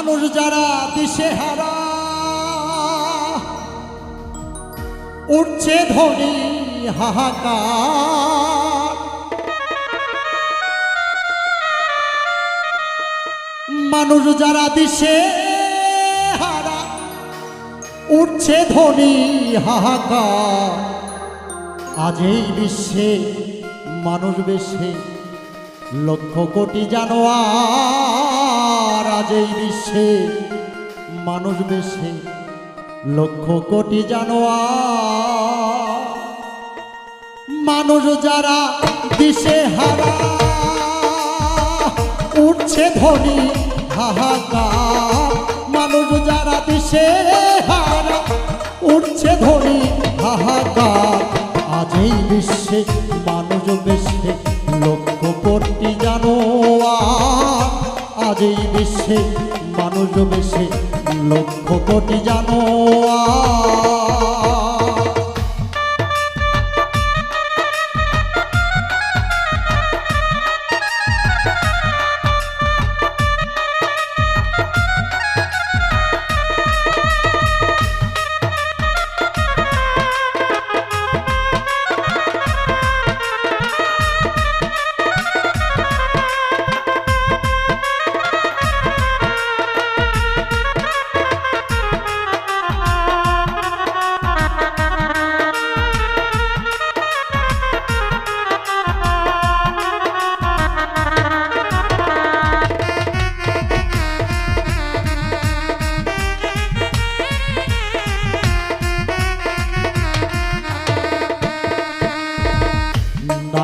মানুষ যারা দিশে হারা, উঠছে ধনী হাহাকার। মানুষ যারা দিশে হারা, উঠছে ধনী হাহাকার। আজ এই বিশ্বে মানুষ বেশে লক্ষ কোটি জানোয়ার। আজ এই বিশ্বে মানুষ বেশে লক্ষ কোটি জানোয়ার। মানুষ যারা দিশে হারা, উঠছে ধনী হাহাকার। মানুষ যারা দিশে হারা, উঠছে ধনী হাহাকার। আজ এই বিশ্বে মানুষ বেশে আজ এই বিশ্বে মানুষ বেশে লক্ষ কোটি জানোয়ার।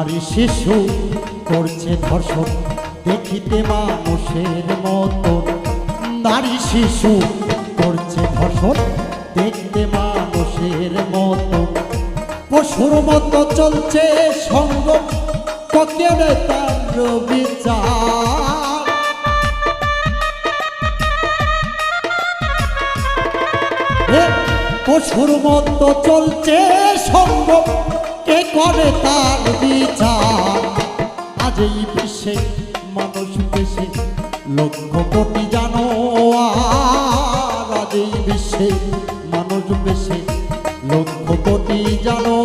নারী শিশু করছে ধর্ষণ। দেখিতে মানুষের মতো নারী শিশু করছে ধর্ষণ। দেখতে মানুষের মতো পশুর মতো চলছে সঙ্গ ককেরে তার বিচার। পশুর মতো চলছে সঙ্গ কে করে তার বিচার? আজ এই বিশ্বে মানুষ বেশি লক্ষ কোটি জানো আজ এই বিশ্বে মানুষ বেশি লক্ষ কোটি জানো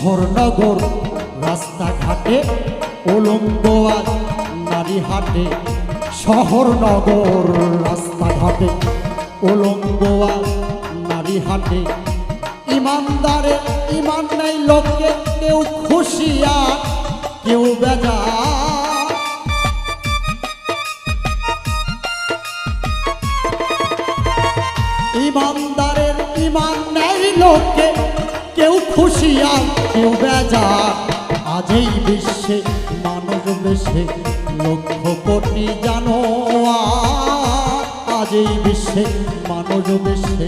শহর নগর রাস্তাঘাটে উলঙ্গ আজ নারী হাটে শহর নগর রাস্তাঘাটে উলঙ্গ আজ নারী হাটে ইমানদারে, ইমান নাই লোকে কেউ খুশিয়া, কেউ বেজা। ইমানদারের ইমান নেই লোকে কেউ খুশি আর কেউ বেজার। আজ এই বিশ্বে, মানব বেশে লক্ষ কোটি জানো আজ এই বিশ্বে, মানব বেশে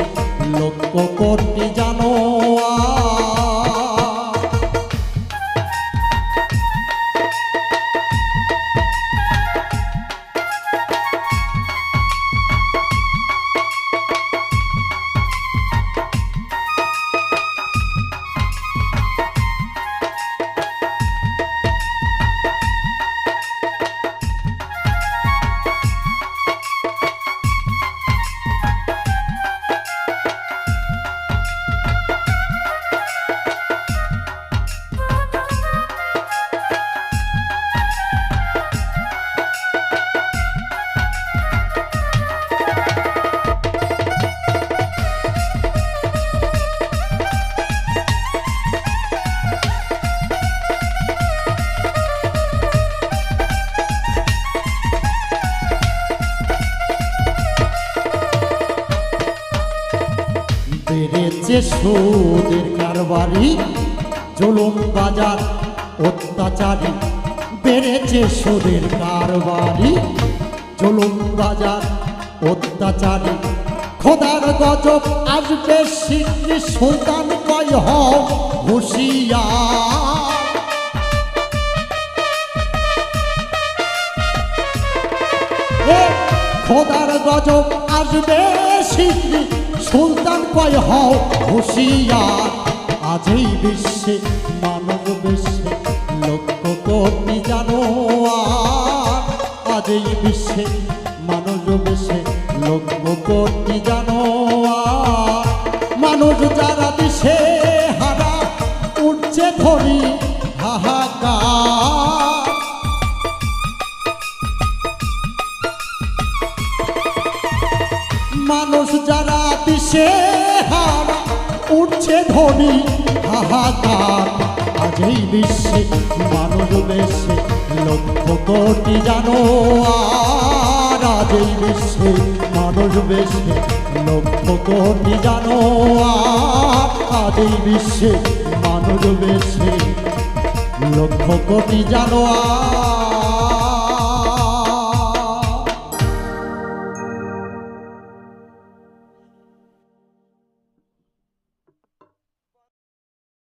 লক্ষ কোটি জানো বেড়েছে সুদের কারবারি, জুলুম, বাজার, অত্যাচারী, বেড়েছে সুদের কারবারি, জুলুম, বাজার, অত্যাচারী। খোদার গজব আসবে শীঘ্রই সুলতান কয় এ খোদার গজব আসবে শীঘ্রই সুলতান কয়, হও হুশিয়ার, আজই বিশ্বে, মানব বিশ্বে লক্ষ কোটি জানোয়ার। আজই বিশ্বে, মানব বিশ্বে লক্ষ কোটি জানোয়ার। মানুষ যারা দিশে হারা, উঠছে ধরি মানুষ যারা দিশে হারা, উঠছে ধনী, হাহাকার। আজ এই বিশ্বে মানব বেশে লক্ষ কোটি জানো, আর আজ এই বিশ্বে মানুষ বেশে লক্ষ কোটি জানো, আর আজ এই বিশ্বে মানব বেশে লক্ষ কোটি জানো আর